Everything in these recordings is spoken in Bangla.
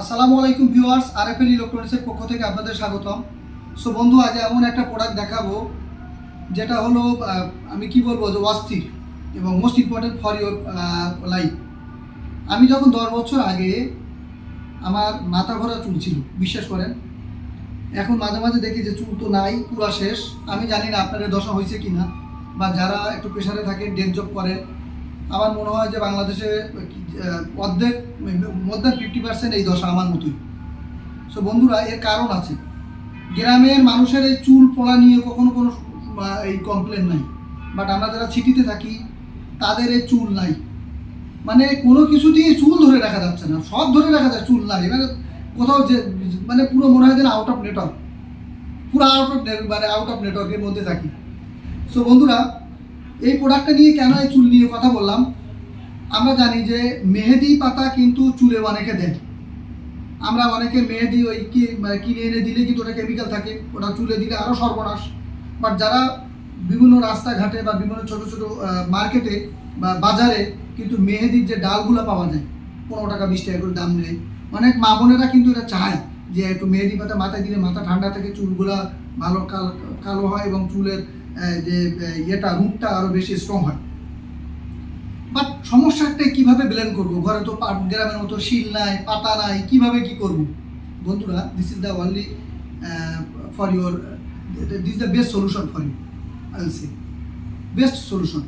আসসালামু আলাইকুম ভিউয়ার্স আরএফএল ইলেকট্রনিক্সের পক্ষ থেকে আপনাদের স্বাগতম। সো বন্ধু, আজ এমন একটা প্রোডাক্ট দেখাবো, যেটা হলো আমি কি বলব, যে অস্থির এবং most important for your life আমি যখন দশ বছর আগে আমার মাথা ভরা চুল ছিল, বিশ্বাস করেন, এখন মাঝে মাঝে দেখি যে চুল তো নাই, পুরো শেষ। আমি জানি না আপনাদের দশা হয়েছে কি না বা যারা একটু প্রেশারে থাকে ডেক জব করেন আমার মনে হয় যে বাংলাদেশে অর্ধেক অর্ধেক, মধ্যে ফিফটি পার্সেন্ট এই দশা আমার মতোই। সো বন্ধুরা, এর কারণ আছে। গ্রামের মানুষের এই চুল পড়া নিয়ে কখনো কোনো এই কমপ্লেন নাই। বাট আমরা যারা সিটিতে থাকি, তাদের এই চুল নাই। মানে কোনো কিছুতেই চুল ধরে রাখা যাচ্ছে না। সব ধরে রাখা যায়, চুল নাই। মানে কোথাও যে মানে পুরো মনে হয় যেন আউট অফ নেটওয়ার্ক পুরো আউট অফ মানে আউট অফ নেটওয়ার্কের মধ্যে থাকি। সো বন্ধুরা এই প্রোডাক্টটা নিয়ে কেন এই চুল নিয়ে কথা বললাম? আমরা জানি যে মেহেদি পাতা কিন্তু চুলে অনেকে দেয়। আমরা অনেকে মেহেদি ওই কি মানে কিনে এনে দিলে কিন্তু ওটা কেমিক্যাল থাকে, ওটা চুলে দিলে আরও সর্বনাশ। বাট যারা বিভিন্ন রাস্তাঘাটে বা বিভিন্ন ছোটো ছোটো মার্কেটে বা বাজারে কিন্তু মেহেদির যে ডালগুলো পাওয়া যায়, পনেরো টাকা, বিশ টাকা করে দাম নেয়। অনেক মা বোনেরা কিন্তু এটা চায় যে একটু মেহেদি পাতা মাথায় দিলে মাথা ঠান্ডা থেকে, চুলগুলা ভালো কাল- হয় এবং চুলের যে ইয়েটা রুটটা আরও বেশি স্ট্রং হয়। বাট সমস্যা একটাই কীভাবে ব্লেন্ড করব? ঘরে তো পা- গ্রামের মতো শিল নাই, পাতা নাই, কীভাবে কি করব? বন্ধুরা this is the only for your this the best solution for you I best solution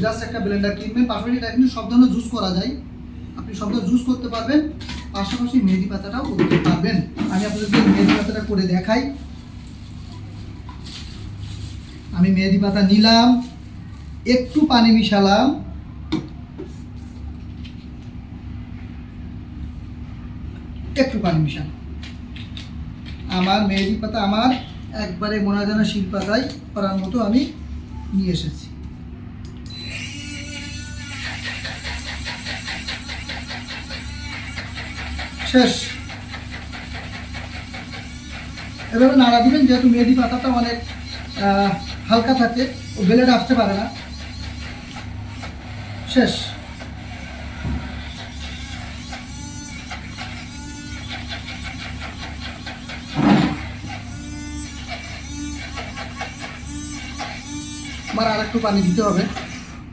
just একটা ব্লেন্ডার কিনবেন, পাশাপাশি এটা কিন্তু সব ধরনের জুস করা যায়। আপনি সব ধরনের জুস করতে পারবেন, পাশাপাশি মেহেদি পাতাটাও করতে পারবেন। আমি আপনাদেরকে মেহেদি পাতাটা করে দেখাই। আমি মেহেদি পাতা নিলাম, একটু পানি মিশালাম। একটু পানি মিশালাম। আমার মেহেদি পাতা আমার একবারে মনে যেন শিল পাতায় করার মতো আমি নিয়ে এসেছি। শেষ। এভাবে নাড়া দিবেন, যেহেতু মেহেদি পাতাটা অনেক হালকা থাকে, ও বেলেট আসতে পারে না। শেষ। আমার আর একটু পানি দিতে হবে।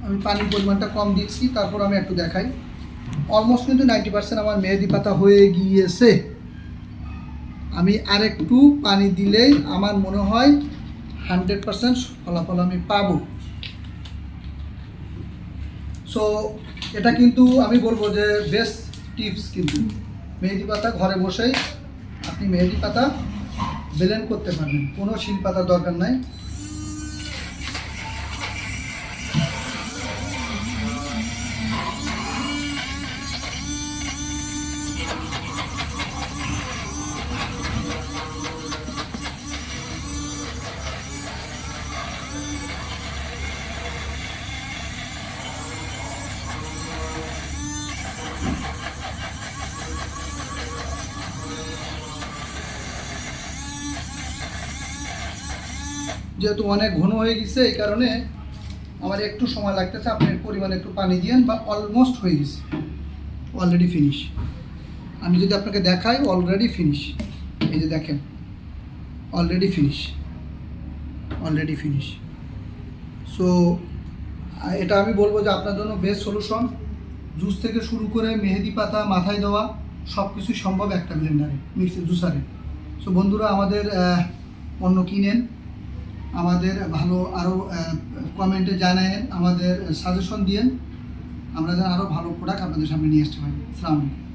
আমি পানির পরিমাণটা কম দিচ্ছি, তারপর আমি একটু দেখাই। অলমোস্ট কিন্তু নাইনটি পার্সেন্ট আমার মেহেদি পাতা হয়ে গিয়েছে। আমি আর একটু পানি দিলেই আমার মনে হয় হান্ড্রেড পার্সেন্ট ফলাফল আমি পাবো। সো এটা কিন্তু আমি বলব যে বেস্ট টিপস কিন্তু। মেহেদি পাতা ঘরে বসেই আপনি মেহেদি পাতা ব্লেন্ড করতে পারবেন। কোনো শিল পাতার দরকার নাই। যেহেতু অনেক ঘন হয়ে গেছে, এই কারণে আমার একটু সময় লাগতেছে, আপনি পরিমাণে একটু পানি দিয়েন বা অলমোস্ট হয়ে গেছে অলরেডি ফিনিশ আমি যদি আপনাকে দেখাই অলরেডি ফিনিশ এই যে দেখেন already finish already finish so এটা আমি বলব যে আপনার জন্য বেস্ট সলিউশন জুস থেকে শুরু করে মেহেদি পাতা, মাথায় দেওয়া সব কিছুই সম্ভব একটা ব্লেন্ডারে মিক্সি জুসারে। সো বন্ধুরা, আমাদের পণ্য কিনেন। আমাদের ভালো আরও কমেন্টে জানায়, আমাদের সাজেশন দিয়েন। আমরা যেন আরও ভালো প্রোডাক্ট আপনাদের সামনে নিয়ে আসতে পারি। সালামালাইকুম